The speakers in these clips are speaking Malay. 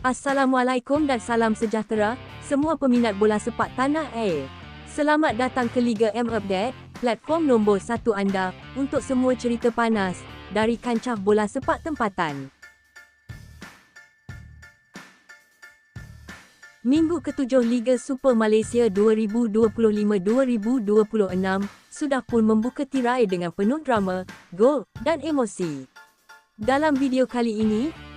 Assalamualaikum dan salam sejahtera, semua peminat bola sepak tanah air. Selamat datang ke Liga M Update, platform nombor satu anda untuk semua cerita panas dari kancah bola sepak tempatan. Minggu ketujuh Liga Super Malaysia 2025-2026 sudah pun membuka tirai dengan penuh drama, gol dan emosi. Dalam video kali ini,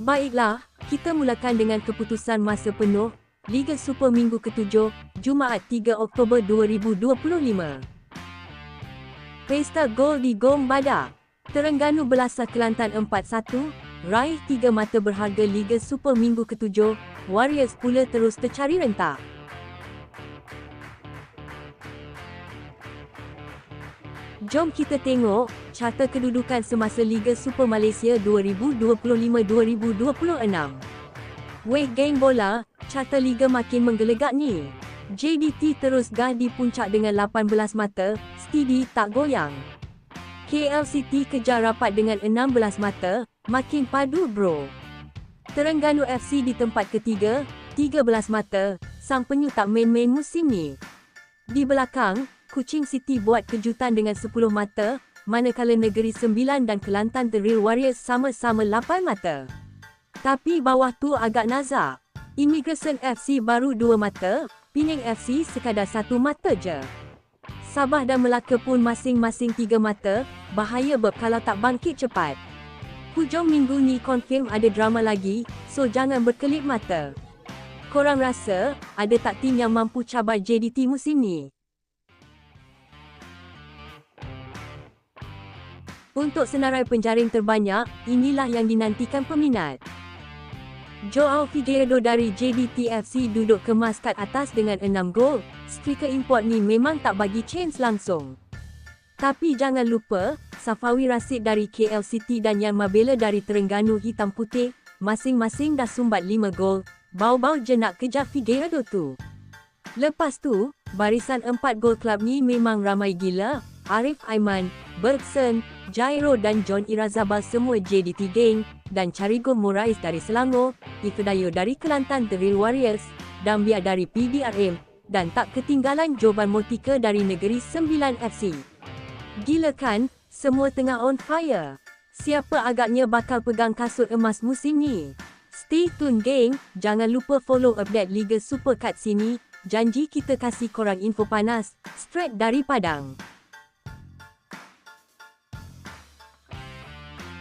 Baiklah, kita mulakan dengan keputusan masa penuh Liga Super Minggu ke-7, Jumaat 3 Oktober 2025. Pesta Gol di Gom Badak. Terengganu Belasah Kelantan 4-1, raih tiga mata berharga Liga Super Minggu ke-7 Warriors pula terus tercari rentak. Jom kita tengok carta kedudukan semasa Liga Super Malaysia 2025-2026. Weh geng bola, carta Liga makin menggelegak ni. JDT terus gah di puncak dengan 18 mata, steady tak goyang. KLCT kejar rapat dengan 16 mata, makin padu bro. Terengganu FC di tempat ketiga, 13 mata, sang penyu tak main-main musim ni. Di belakang, Kuching City buat kejutan dengan 10 mata, manakala Negeri Sembilan dan Kelantan The Real Warriors sama-sama 8 mata. Tapi bawah tu agak nazak. Immigration FC baru 2 mata, Penang FC sekadar 1 mata je. Sabah dan Melaka pun masing-masing 3 mata, bahaya beb kalau tak bangkit cepat. Hujung minggu ni confirm ada drama lagi, so jangan berkelip mata. Korang rasa, ada tak tim yang mampu cabar JDT musim ni? Untuk senarai penjaring terbanyak, inilah yang dinantikan peminat. Joao Figueiredo dari JDT FC duduk kemas kat atas dengan 6 gol. Striker import ni memang tak bagi chance langsung. Tapi jangan lupa, Safawi Rasid dari KL City dan Yan Mabela dari Terengganu Hitam Putih, masing-masing dah sumbat 5 gol, bau-bau je nak kejar Figueiredo tu. Lepas tu, barisan 4 gol klub ni memang ramai gila, Arif Aiman, Bergson, Jairo dan John Irazabal semua JDT Gang, dan Charigo Morais dari Selangor, Ifedayo dari Kelantan The Real Warriors, Dambia dari PDRM, dan tak ketinggalan Jovan Motika dari Negeri Sembilan FC. Gila kan, semua tengah on fire. Siapa agaknya bakal pegang kasut emas musim ni? Stay tune geng, jangan lupa follow update Liga Super kat sini. Janji kita kasih korang info panas, straight dari Padang.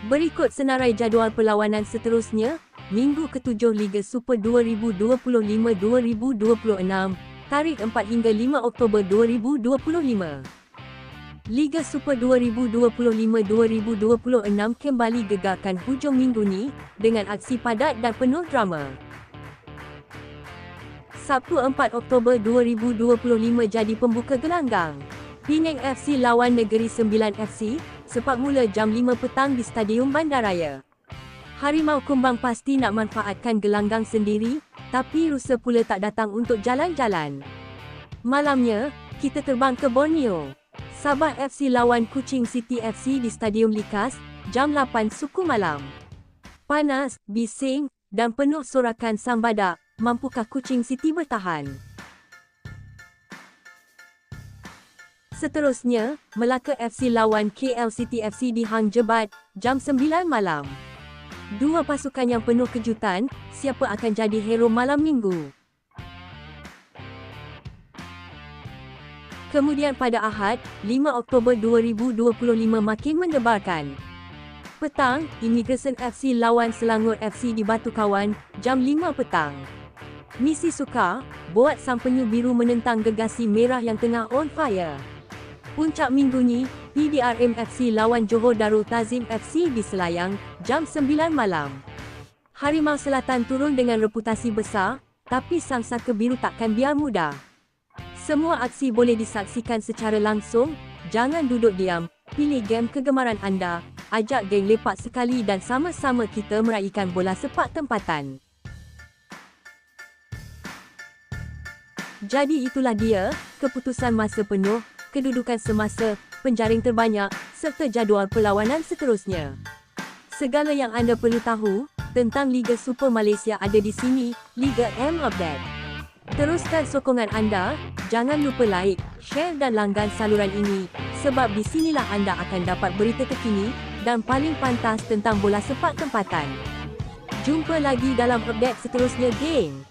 Berikut senarai jadual perlawanan seterusnya, Minggu ketujuh Liga Super 2025-2026, tarikh 4 hingga 5 Oktober 2025. Liga Super 2025-2026 kembali gegarkan hujung minggu ni dengan aksi padat dan penuh drama. Sabtu 4 Oktober 2025 jadi pembuka gelanggang. Penang FC lawan Negeri Sembilan FC, sepak mula jam 5 petang di Stadium Bandaraya. Harimau Kumbang pasti nak manfaatkan gelanggang sendiri, tapi rusa pula tak datang untuk jalan-jalan. Malamnya, kita terbang ke Borneo. Sabah FC lawan Kuching City FC di Stadium Likas, jam 8 suku malam. Panas, bising dan penuh sorakan sang badak, mampukah Kuching City bertahan? Seterusnya, Melaka FC lawan KL City FC di Hang Jebat, jam 9 malam. Dua pasukan yang penuh kejutan, siapa akan jadi hero malam minggu? Kemudian pada Ahad, 5 Oktober 2025 makin mendebarkan. Petang, Immigration FC lawan Selangor FC di Batu Kawan, jam 5 petang. Misi suka, buat sang penyu biru menentang gegasi merah yang tengah on fire. Puncak minggu ni, PDRM FC lawan Johor Darul Tazim FC di Selayang, jam 9 malam. Harimau Selatan turun dengan reputasi besar, tapi sang saka biru takkan biar mudah. Semua aksi boleh disaksikan secara langsung, jangan duduk diam, pilih game kegemaran anda, ajak geng lepak sekali dan sama-sama kita meraihkan bola sepak tempatan. Jadi itulah dia, keputusan masa penuh, kedudukan semasa, penjaring terbanyak, serta jadual perlawanan seterusnya. Segala yang anda perlu tahu, tentang Liga Super Malaysia ada di sini, Liga M Update. Teruskan sokongan anda, jangan lupa like, share dan langgan saluran ini, sebab di sinilah anda akan dapat berita terkini dan paling pantas tentang bola sepak tempatan. Jumpa lagi dalam update seterusnya, geng!